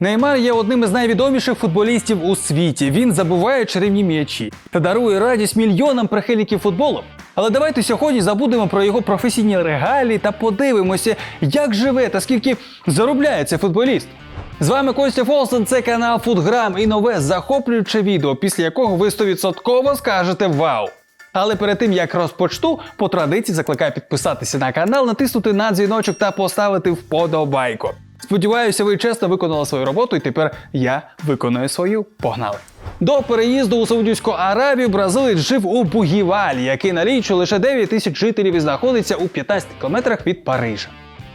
Неймар є одним із найвідоміших футболістів у світі. Він забуває чарівні м'ячі та дарує радість мільйонам прихильників футболу. Але давайте сьогодні забудемо про його професійні регалії та подивимося, як живе та скільки заробляє цей футболіст. З вами Костя Фолстон, це канал Футграм і нове захоплююче відео, після якого ви 100% скажете вау. Але перед тим як розпочну, по традиції закликаю підписатися на канал, натиснути на дзвіночок та поставити вподобайку. Сподіваюся, ви чесно виконали свою роботу, і тепер я виконую свою. Погнали! До переїзду у Саудівську Аравію бразилець жив у Бугівалі, який налічує лише 9 тисяч жителів і знаходиться у 15 кілометрах від Парижа.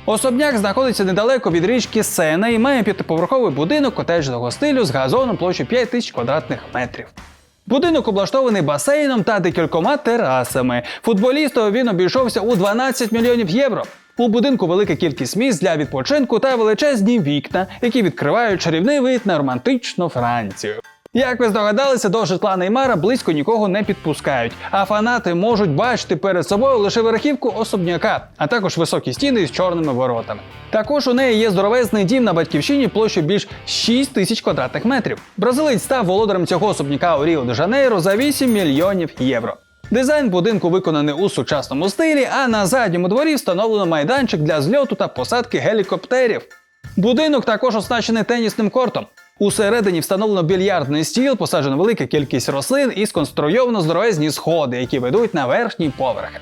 Особняк знаходиться недалеко від річки Сена і має п'ятиповерховий будинок котеджного стилю з газоном площею 5 тисяч квадратних метрів. Будинок облаштований басейном та декількома терасами. Футболісту він обійшовся у 12 мільйонів євро. У будинку велика кількість місць для відпочинку та величезні вікна, які відкривають чарівний вид на романтичну Францію. Як ви здогадалися, до житла Неймара близько нікого не підпускають, а фанати можуть бачити перед собою лише верхівку особняка, а також високі стіни з чорними воротами. Також у неї є здоровезний дім на батьківщині площею більш 6 тисяч квадратних метрів. Бразилець став володарем цього особняка у Ріо де Жанейро за 8 мільйонів євро. Дизайн будинку виконаний у сучасному стилі, а на задньому дворі встановлено майданчик для зльоту та посадки гелікоптерів. Будинок також оснащений тенісним кортом. Усередині встановлено більярдний стіл, посаджено велика кількість рослин і сконструйовано здоровезні сходи, які ведуть на верхній поверхи.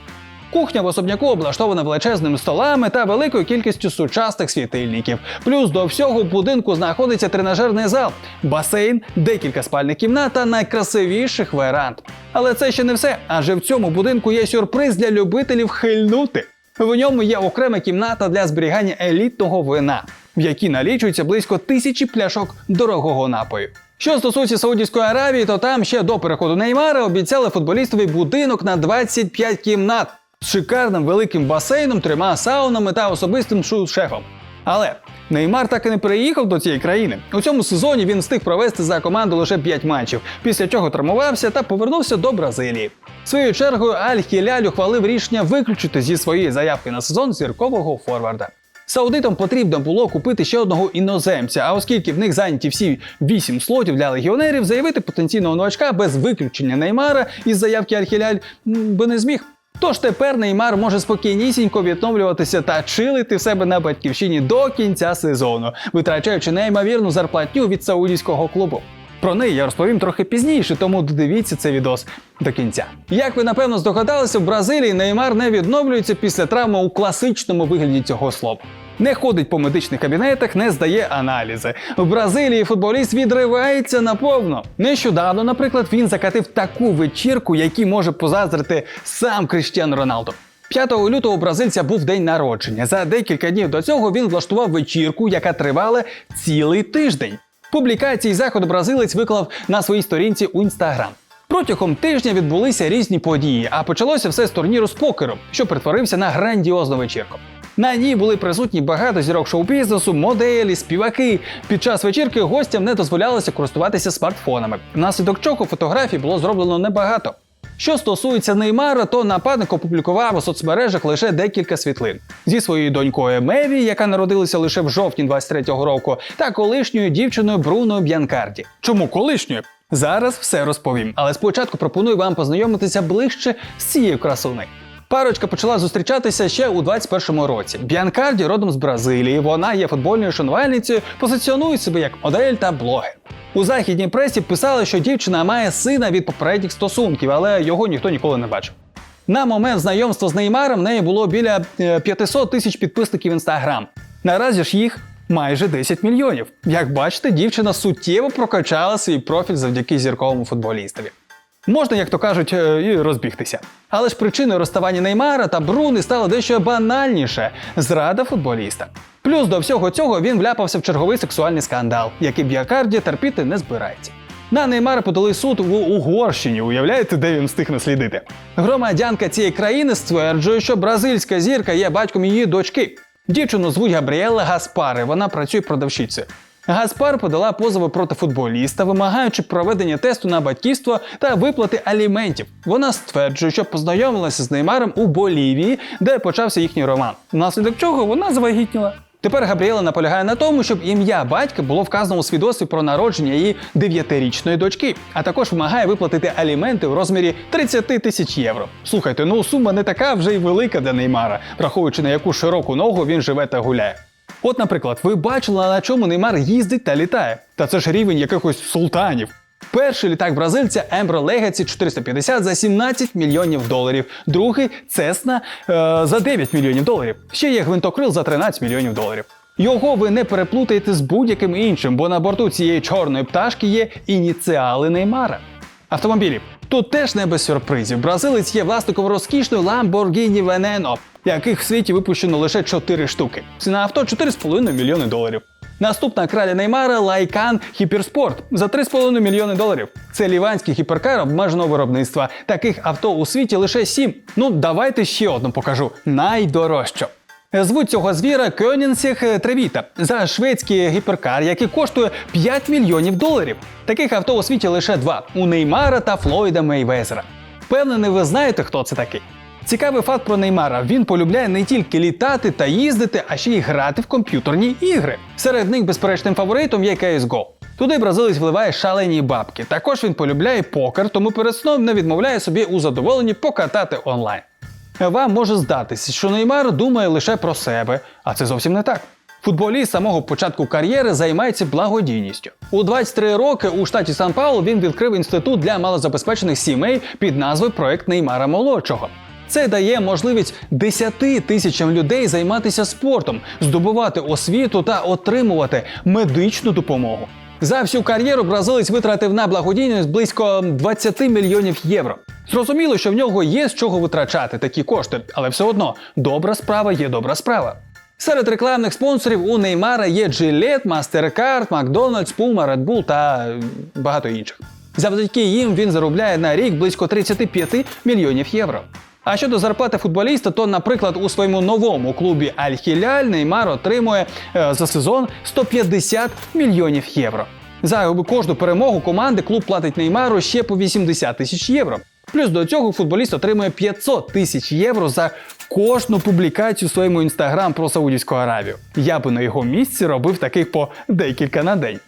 Кухня в особняку облаштована величезними столами та великою кількістю сучасних світильників. Плюс до всього в будинку знаходиться тренажерний зал, басейн, декілька спальних кімнат та найкрасивіших веранд. Але це ще не все, адже в цьому будинку є сюрприз для любителів хильнути. В ньому є окрема кімната для зберігання елітного вина, в якій налічується близько тисячі пляшок дорогого напою. Що стосується Саудівської Аравії, то там ще до переходу Неймара обіцяли футболістові будинок на 25 кімнат з шикарним великим басейном, трьома саунами та особистим шефом. Але Неймар так і не переїхав до цієї країни. У цьому сезоні він встиг провести за команду лише 5 матчів, після чого травмувався та повернувся до Бразилії. Своєю чергою Аль Хіляль ухвалив рішення виключити зі своєї заявки на сезон зіркового форварда. Саудитам потрібно було купити ще одного іноземця, а оскільки в них зайняті всі 8 слотів для легіонерів, заявити потенційного новачка без виключення Неймара із заявки Аль-Хіляль би не зміг. Тож тепер Неймар може спокійнісінько відновлюватися та чилити в себе на батьківщині до кінця сезону, витрачаючи неймовірну зарплатню від саудівського клубу. Про неї я розповім трохи пізніше, тому додивіться цей відос до кінця. Як ви напевно здогадалися, в Бразилії Неймар не відновлюється після травми у класичному вигляді цього слова. Не ходить по медичних кабінетах, не здає аналізи. В Бразилії футболіст відривається наповно. Нещодавно, наприклад, він закатив таку вечірку, якій може позаздрити сам Кріштіану Роналду. 5 лютого у бразильця був день народження. За декілька днів до цього він влаштував вечірку, яка тривала цілий тиждень. Публікації заходу бразилець виклав на своїй сторінці у інстаграм. Протягом тижня відбулися різні події, а почалося все з турніру з покеру, що перетворився на грандіозну вечірку. На ній були присутні багато зірок шоу-бізнесу, моделі, співаки. Під час вечірки гостям не дозволялося користуватися смартфонами. Внаслідок чого фотографій було зроблено небагато. Що стосується Неймара, то нападник опублікував у соцмережах лише декілька світлин зі своєю донькою Меві, яка народилася лише в жовтні 23-го року, та колишньою дівчиною Бруною Б'янкарді. Чому колишньою? Зараз все розповім, але спочатку пропоную вам познайомитися ближче з цією красунею. Парочка почала зустрічатися ще у 21-му році. Біанкарді родом з Бразилії. Вона є футбольною шанувальницею, позиціонує себе як модель та блогер. У західній пресі писали, що дівчина має сина від попередніх стосунків, але його ніхто ніколи не бачив. На момент знайомства з Неймаром в неї було біля е, 500 тисяч підписників інстаграм. Наразі ж їх майже 10 мільйонів. Як бачите, дівчина суттєво прокачала свій профіль завдяки зірковому футболістові. Можна, як то кажуть, е, і розбігтися. Але ж причиною розставання Неймара та Бруни стало дещо банальніше зрада футболіста. Плюс до всього цього він вляпався в черговий сексуальний скандал, який Біакарді терпіти не збирається. На Неймара подали суд в Угорщині. Уявляєте, де він встиг наслідити? Громадянка цієї країни стверджує, що бразильська зірка є батьком її дочки. Дівчину звуть Габріела Гаспари. Вона працює продавщицею. Гаспар подала позови проти футболіста, вимагаючи проведення тесту на батьківство та виплати аліментів. Вона стверджує, що познайомилася з Неймаром у Болівії, де почався їхній роман. Внаслідок чого вона завагітніла. Тепер Габріела наполягає на тому, щоб ім'я батька було вказано у свідоцтві про народження її дев'ятирічної дочки, а також вимагає виплатити аліменти у розмірі 30 тисяч євро. Слухайте, ну сума не така вже й велика для Неймара, враховуючи на яку широку ногу він живе та гуляє. От, наприклад, ви бачили, на чому Неймар їздить та літає. Та це ж рівень якихось султанів. Перший літак бразильця Embraer Legacy 450 за 17 мільйонів доларів. Другий Cessna е, за 9 мільйонів доларів. Ще є гвинтокрил за 13 мільйонів доларів. Його ви не переплутаєте з будь-яким іншим, бо на борту цієї чорної пташки є ініціали Неймара. Автомобілі. Тут теж не без сюрпризів. Бразилець є власником розкішної Lamborghini Veneno, яких в світі випущено лише 4 штуки. Ціна авто 4,5 мільйони доларів. Наступна краля Неймара Лайкан Хіперспорт за 3,5 мільйони доларів. Це ліванський гіперкар обмеженого виробництва. Таких авто у світі лише 7. Ну давайте ще одну покажу. Найдорожчу. Звуть цього звіра Кьонінсіх Тревіта за шведський гіперкар, який коштує 5 мільйонів доларів. Таких авто у світі лише два у Неймара та Флойда Мейвезера. Впевнений, ви знаєте, хто це такий. Цікавий факт про Неймара: він полюбляє не тільки літати та їздити, а ще й грати в комп'ютерні ігри. Серед них безперечним фаворитом є CSGO. Туди бразилець вливає шалені бабки. Також він полюбляє покер, тому перед сном не відмовляє собі у задоволенні покатати онлайн. Вам може здатися, що Неймар думає лише про себе, а це зовсім не так. Футболіст з самого початку кар'єри займається благодійністю. У 23 роки у штаті Сан Паулу він відкрив інститут для малозабезпечених сімей під назвою Проект Неймара Молодшого. Це дає можливість 10 тисячам людей займатися спортом, здобувати освіту та отримувати медичну допомогу. За всю кар'єру бразилець витратив на благодійність близько 20 мільйонів євро. Зрозуміло, що в нього є з чого витрачати такі кошти, але все одно добра справа є добра справа. Серед рекламних спонсорів у Неймара є Gillette, MasterCard, McDonald's, Puma, Red Bull та багато інших. Завдяки їм він заробляє на рік близько 35 мільйонів євро. А щодо зарплати футболіста, то, наприклад, у своєму новому клубі Аль-Хіляль Неймар отримує е, за сезон 150 мільйонів євро. За кожну перемогу команди клуб платить Неймару ще по 80 тисяч євро. Плюс до цього футболіст отримує 500 тисяч євро за кожну публікацію в своєму інстаграм про Саудівську Аравію. Я би на його місці робив таких по декілька на день.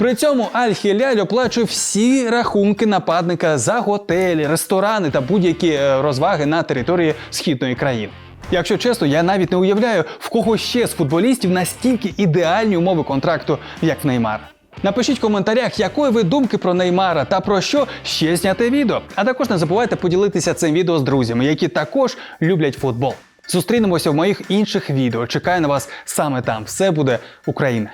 При цьому Аль-Хіляль оплачує всі рахунки нападника за готелі, ресторани та будь-які е, розваги на території східної країни. Якщо чесно, я навіть не уявляю, в кого ще з футболістів настільки ідеальні умови контракту, як в Неймара. Напишіть в коментарях, якої ви думки про Неймара та про що ще зняти відео. А також не забувайте поділитися цим відео з друзями, які також люблять футбол. Зустрінемося в моїх інших відео. Чекаю на вас саме там. Все буде Україна!